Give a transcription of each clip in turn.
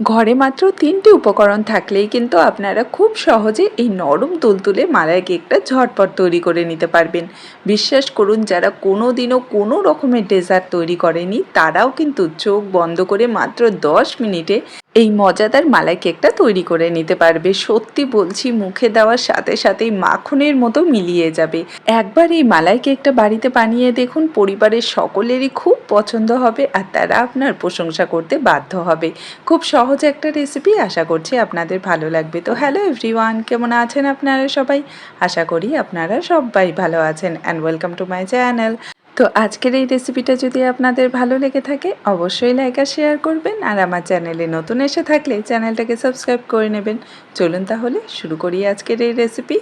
ঘরে মাত্র তিনটি উপকরণ থাকলেই কিন্তু আপনারা খুব সহজে এই নরম তুলতুলে মালাই কেকটা ঝটপট তৈরি করে নিতে পারবেন। বিশ্বাস করুন, যারা কোনো দিনও কোনো রকমের ডেজার্ট তৈরি করেনি, তারাও কিন্তু চোখ বন্ধ করে মাত্র দশ মিনিটে এই মজাদার মালাই কেকটা তৈরি করে নিতে পারবে। সত্যি বলছি, মুখে দেওয়ার সাথে সাথেই মাখনের মতো মিলিয়ে যাবে। একবার এই মালাই কেকটা বাড়িতে বানিয়ে দেখুন, পরিবারের সকলেরই খুব পছন্দ হবে আর তারা আপনার প্রশংসা করতে বাধ্য হবে। খুব সহজ একটা রেসিপি আশা করছি আপনাদের ভালো লাগবে। তো হ্যালো এভরিওয়ান কেমন আছেন আপনারা সবাই? আশা করি আপনারা সবাই ভালো আছেন and welcome to my channel তো আজকের এই রেসিপিটা যদি আপনাদের ভালো লেগে থাকে, অবশ্যই লাইক আর শেয়ার করবেন। আর আমার চ্যানেলে নতুন এসে থাকলে চ্যানেলটাকে সাবস্ক্রাইব করে নেবেন। চলুন তাহলে শুরু করি আজকের এই রেসিপি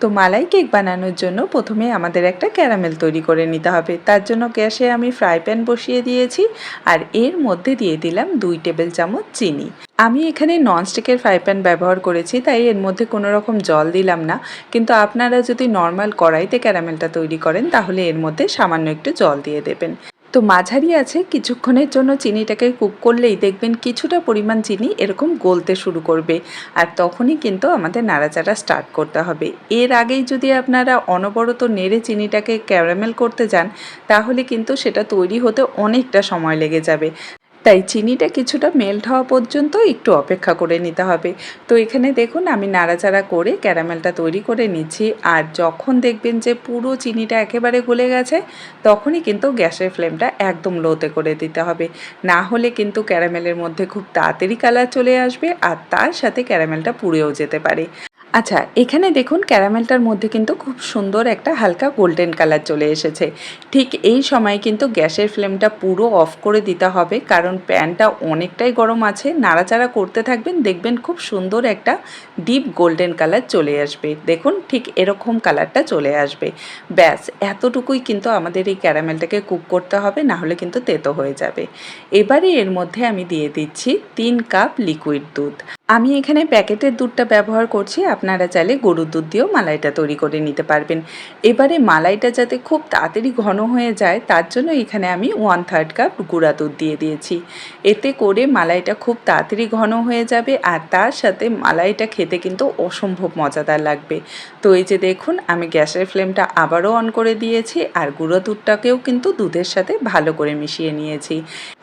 তো মালাই কেক বানানোর জন্য প্রথমে আমাদের একটা ক্যারামেল তৈরি করে নিতে হবে। তার জন্য গ্যাসে আমি ফ্রাই প্যান বসিয়ে দিয়েছি আর এর মধ্যে দিয়ে দিলাম দুই টেবিল চামচ চিনি। আমি এখানে ননস্টিকের ফ্রাই প্যান ব্যবহার করেছি, তাই এর মধ্যে কোনো রকম জল দিলাম না। কিন্তু আপনারা যদি নর্মাল কড়াইতে ক্যারামেলটা তৈরি করেন, তাহলে এর মধ্যে সামান্য একটু জল দিয়ে দেবেন। তো মাঝারি আছে, কিছুক্ষণের জন্য চিনিটাকে কুক করলেই দেখবেন কিছুটা পরিমাণ চিনি এরকম গলতে শুরু করবে। আর তখনই কিন্তু আমাদের নাড়াচাড়া স্টার্ট করতে হবে। এর আগেই যদি আপনারা অনবরত নেড়ে চিনিটাকে ক্যারামেল করতে যান, তাহলে কিন্তু সেটা তৈরি হতে অনেকটা সময় লেগে যাবে। তাই চিনিটা কিছুটা মেল্ট হওয়া পর্যন্ত একটু অপেক্ষা করে নিতে হবে। তো এখানে দেখুন, আমি নাড়াচাড়া করে ক্যারামেলটা তৈরি করে নিচ্ছি। আর যখন দেখবেন যে পুরো চিনিটা একেবারে গলে গেছে, তখনই কিন্তু গ্যাসের ফ্লেমটা একদম লোতে করে দিতে হবে। না হলে কিন্তু ক্যারামেলের মধ্যে খুব তাড়াতাড়ি কালার চলে আসবে, আর তার সাথে ক্যারামেলটা পুড়েও যেতে পারে। আচ্ছা এখানে দেখুন ক্যারামেলটার মধ্যে কিন্তু খুব সুন্দর একটা হালকা গোল্ডেন কালার চলে এসেছে। ঠিক এই সময় কিন্তু গ্যাসের ফ্লেমটা পুরো অফ করে দিতে হবে, কারণ প্যানটা অনেকটাই গরম আছে। নাড়াচাড়া করতে থাকবেন, দেখবেন খুব সুন্দর একটা ডিপ গোল্ডেন কালার চলে আসবে। দেখুন ঠিক এরকম কালারটা চলে আসবে। ব্যাস, এতটুকুই কিন্তু আমাদের এই ক্যারামেলটাকে কুক করতে হবে, না হলে কিন্তু তেতো হয়ে যাবে। এবারে এর মধ্যে আমি দিয়ে দিচ্ছি তিন কাপ লিকুইড দুধ। আমি এখানে প্যাকেটের দুধটা ব্যবহার করছি, আপনারা চাইলে গরুর দুধ দিয়েও মালাইটা তৈরি করে নিতে পারবেন। এবারে মালাইটা যাতে খুব তাড়াতাড়ি ঘন হয়ে যায়, তার জন্য এখানে আমি ওয়ান থার্ড কাপ গুঁড়া দুধ দিয়ে দিয়েছি। এতে করে মালাইটা খুব তাড়াতাড়ি ঘন হয়ে যাবে, আর তার সাথে মালাইটা খেতে কিন্তু অসম্ভব মজাদার লাগবে। তো এই যে দেখুন, আমি গ্যাসের ফ্লেমটা আবারও অন করে দিয়েছি, আর গুঁড়ো দুধটাকেও কিন্তু দুধের সাথে ভালো করে মিশিয়ে নিয়েছি।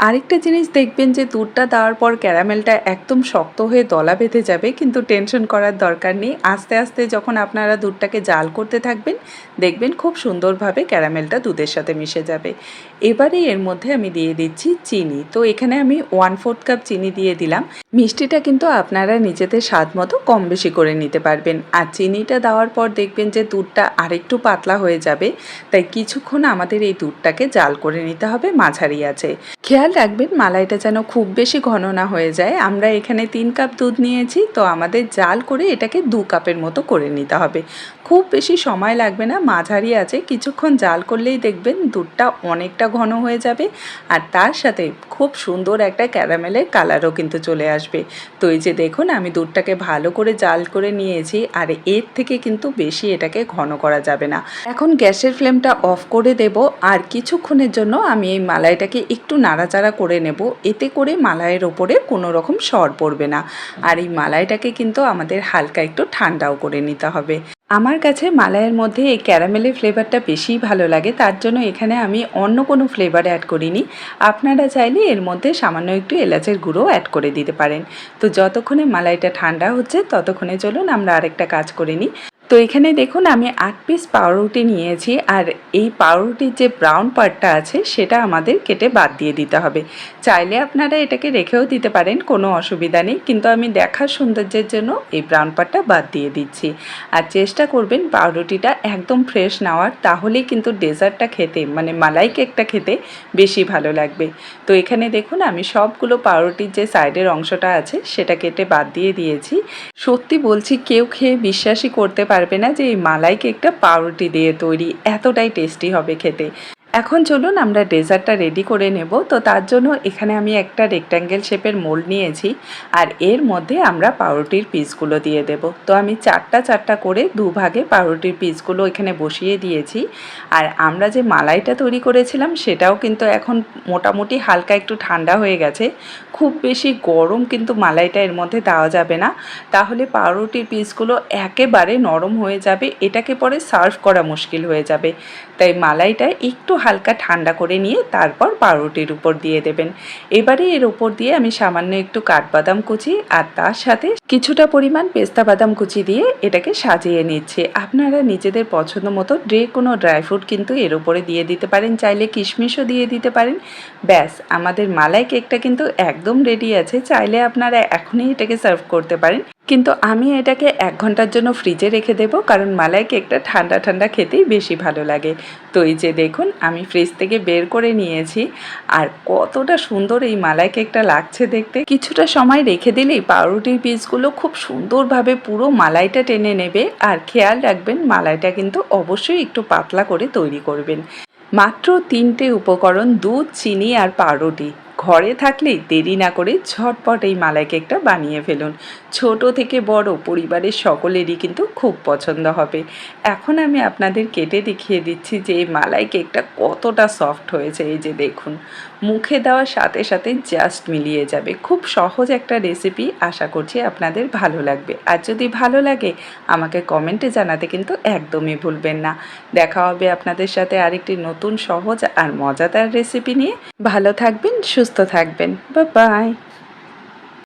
আরেকটা জিনিস দেখবেন যে দুধটা দেওয়ার পর ক্যারামেলটা একদম শক্ত হয়ে দলা বেঁধে যাবে, কিন্তু টেনশন করার দরকার নেই। আস্তে আস্তে যখন আপনারা দুধটাকে জাল করতে থাকবেন, দেখবেন খুব সুন্দরভাবে ক্যারামেলটা দুধের সাথে মিশে যাবে। এবারে এর মধ্যে আমি দিয়ে দিচ্ছি চিনি। তো এখানে আমি ওয়ান ফোর্থ কাপ চিনি দিয়ে দিলাম। মিষ্টিটা কিন্তু আপনারা নিজেদের স্বাদ মতো কম বেশি করে নিতে পারবেন। আর চিনিটা দেওয়ার পর দেখবেন যে দুধটা আরেকটু পাতলা হয়ে যাবে। তাই কিছুক্ষণ আমাদের এই দুধটাকে জাল করে নিতে হবে, মাঝারি আছে। খেয়াল রাখবেন, মালাইটা যেন খুব বেশি ঘন না হয়ে যায়। আমরা এখানে তিন কাপ দুধ নিয়েছি, তো আমাদের জাল করে এটাকে দু কাপের মতো করে নিতে হবে। খুব বেশি সময় লাগবে না, মাঝারি আছে, কিছুক্ষণ জাল করলেই দেখবেন দুধটা অনেকটা ঘন হয়ে যাবে, আর তার সাথে খুব সুন্দর একটা ক্যারামেলের কালারও কিন্তু চলে আসবে। তো এই যে দেখুন, আমি দুধটাকে ভালো করে জাল করে নিয়েছি, আর এর থেকে কিন্তু বেশি এটাকে ঘন করা যাবে না। এখন গ্যাসের ফ্লেমটা অফ করে দেব, আর কিছুক্ষণের জন্য আমি এই মালাইটাকে একটু নাড়াচাড়া করে নেব, এতে করে মালাইয়ের ওপরে কোনো রকম সর পড়বে না। আর এই মালাইটাকে কিন্তু আমাদের হালকা একটু ঠান্ডাও করে নিতে হবে। আমার কাছে মালাইয়ের মধ্যে এই ক্যারামেলের ফ্লেভারটা বেশিই ভালো লাগে, তার জন্য এখানে আমি অন্য কোনো ফ্লেভার অ্যাড করিনি। আপনারা চাইলে এর মধ্যে সামান্য একটু এলাচের গুঁড়ো অ্যাড করে দিতে পারেন। তো যতক্ষণে মালাইটা ঠান্ডা হচ্ছে, ততক্ষণে চলুন আমরা আরেকটা কাজ করে নিই। তো এখানে দেখুন আমি আট পিস পাউরুটি নিয়েছি আর এই পাউরুটির যে ব্রাউন পার্টটা আছে সেটা আমাদের কেটে বাদ দিয়ে দিতে হবে। চাইলে আপনারা এটাকে রেখেও দিতে পারেন, কোনো অসুবিধা নেই। কিন্তু আমি দেখার সৌন্দর্যের জন্য এই ব্রাউন পার্টটা বাদ দিয়ে দিচ্ছি। আর চেষ্টা করবেন পাউরুটিটা একদম ফ্রেশ নেওয়ার, তাহলেই কিন্তু ডেজার্টটা খেতে মানে মালাই কেকটা খেতে বেশি ভালো লাগবে। তো এখানে দেখুন আমি সবগুলো পাউরুটির যে সাইডের অংশটা আছে সেটা কেটে বাদ দিয়ে দিয়েছি। সত্যি বলছি, কেউ খেয়ে বিশ্বাসই করতে পারবে না যে এই মালাই কেকটা পাউরুটি দিয়ে তৈরি। এতটাই টেস্টি হবে খেতে। এখন চলুন আমরা ডেজার্টটা রেডি করে নেব। তো তার জন্য এখানে আমি একটা রেক্ট্যাঙ্গেল শেপের মোল্ড নিয়েছি আর এর মধ্যে আমরা পাউরুটির পিসগুলো দিয়ে দেব। তো আমি চারটা চারটা করে দুভাগে পাউরুটির পিসগুলো এখানে বসিয়ে দিয়েছি আর আমরা যে মালাইটা তৈরি করেছিলাম সেটাও কিন্তু এখন মোটামুটি হালকা একটু ঠান্ডা হয়ে গেছে। খুব বেশি গরম কিন্তু মালাইটা এর মধ্যে দেওয়া যাবে না। তাহলে পাউরুটির পিসগুলো একেবারে নরম হয়ে যাবে। এটাকে পরে সার্ভ করা মুশকিল হয়ে যাবে। তাই মালাইটা একটু হালকা ঠান্ডা করে নিয়ে তারপর পাউরুটির উপর দিয়ে দেবেন। এবারে এর উপর দিয়ে আমি সামান্য একটু কাঠবাদাম কুচি আর তার সাথে কিছুটা পরিমাণ পেস্তা বাদাম কুচি দিয়ে এটাকে সাজিয়ে নিচ্ছে। আপনারা নিজেদের পছন্দ মতো যে কোনো ড্রাই ফ্রুট কিন্তু এর উপরে দিয়ে দিতে পারেন, চাইলে কিশমিশও দিয়ে দিতে পারেন। ব্যাস, আমাদের মালাই কেকটা কিন্তু একদম রেডি আছে। চাইলে আপনারা এখনই এটাকে সার্ভ করতে পারেন। কিন্তু আমি এটাকে এক ঘণ্টার জন্য ফ্রিজে রেখে দেব, কারণ মালাই কেকটা ঠান্ডা ঠান্ডা খেতেই বেশি ভালো লাগে। তো এই যে দেখুন, আমি ফ্রিজ থেকে বের করে নিয়েছি। আর কতটা সুন্দর এই মালাই কেকটা লাগছে দেখতে। কিছুটা সময় রেখে দিলেই পাউরুটির পিসগুলো খুব সুন্দরভাবে পুরো মালাইটা টেনে নেবে। আর খেয়াল রাখবেন, মালাইটা কিন্তু অবশ্যই একটু পাতলা করে তৈরি করবেন। মাত্র তিনটে উপকরণ, দুধ, চিনি আর পাউরুটি। ঘরে থাকলেই দেরি না করে ঝটপট এই মালাই কেকটা বানিয়ে ফেলুন। ছোট থেকে বড় পরিবারের সকলেরই কিন্তু খুব পছন্দ হবে। এখন আমি আপনাদের কেটে দেখিয়ে দিচ্ছি যে এই মালাই কেকটা কতটা সফট হয়েছে, এই যে দেখুন। মুখে দেওয়ার সাথে সাথে জাস্ট মিলিয়ে যাবে। খুব সহজ একটা রেসিপি আশা করছি আপনাদের ভালো লাগবে। আর যদি ভালো লাগে, আমাকে কমেন্টে জানাতে কিন্তু একদমই ভুলবেন না। দেখা হবে আপনাদের সাথে আরেকটি নতুন সহজ আর মজাদার রেসিপি নিয়ে। ভালো থাকবেন সুস্থ থাকবেন। বা বাই